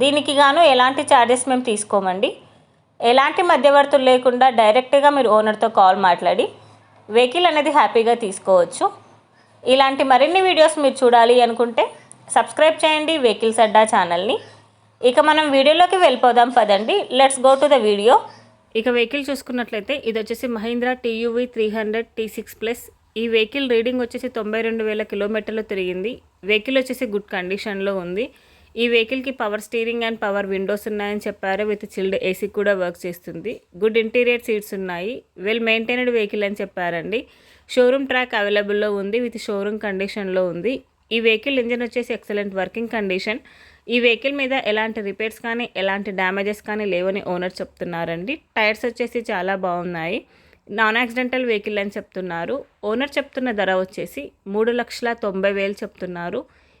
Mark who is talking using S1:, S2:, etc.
S1: దీనికి గాను ఎలాంటి ఛార్జెస్ మేము తీసుకోమండి. ఎలాంటి మధ్యవర్తులు లేకుండా డైరెక్ట్గా మీరు ఓనర్తో కాల్ మాట్లాడి వెహికల్ అనేది హ్యాపీగా తీసుకోవచ్చు. ఇలాంటి మరిన్ని వీడియోస్ మీరు చూడాలి అనుకుంటే సబ్స్క్రైబ్ చేయండి వెహికల్స్ అడ్డా ఛానల్ని ఇక మనం వీడియోలోకి వెళ్ళిపోదాం పదండి. Let's go to the video
S2: ఇక వెహికల్ చూసుకున్నట్లయితే ఇది వచ్చేసి Mahindra TUV three hundred T six plus. ఈ వెహికల్ రీడింగ్ వచ్చేసి తొంభై రెండు వేల కిలోమీటర్లు తిరిగింది. వెహికల్ వచ్చేసి గుడ్ కండిషన్లో ఉంది. ఈ వెహికల్కి power steering and power windows ఉన్నాయని చెప్పారు. విత్ చిల్డ్ ఏసీ కూడా వర్క్ చేస్తుంది. గుడ్ ఇంటీరియర్ సీట్స్ ఉన్నాయి. వెల్ మెయింటైనడ్ వెహికల్ అని చెప్పారండి. షోరూమ్ ట్రాక్ అవైలబుల్లో ఉంది. విత్ షోరూమ్ కండిషన్లో ఉంది. ఈ వెహికల్ ఇంజన్ వచ్చేసి ఎక్సలెంట్ వర్కింగ్ కండిషన్ ఈ వెహికల్ మీద ఎలాంటి రిపేర్స్ కానీ ఎలాంటి డ్యామేజెస్ కానీ లేవని ఓనర్ చెప్తున్నారండి. టైర్స్ వచ్చేసి చాలా బాగున్నాయి. నాన్ యాక్సిడెంటల్ వెహికల్ అని చెప్తున్నారు. ఓనర్ చెప్తున్న ధర వచ్చేసి మూడు లక్షల తొంభై వేలు చెప్తున్నారు.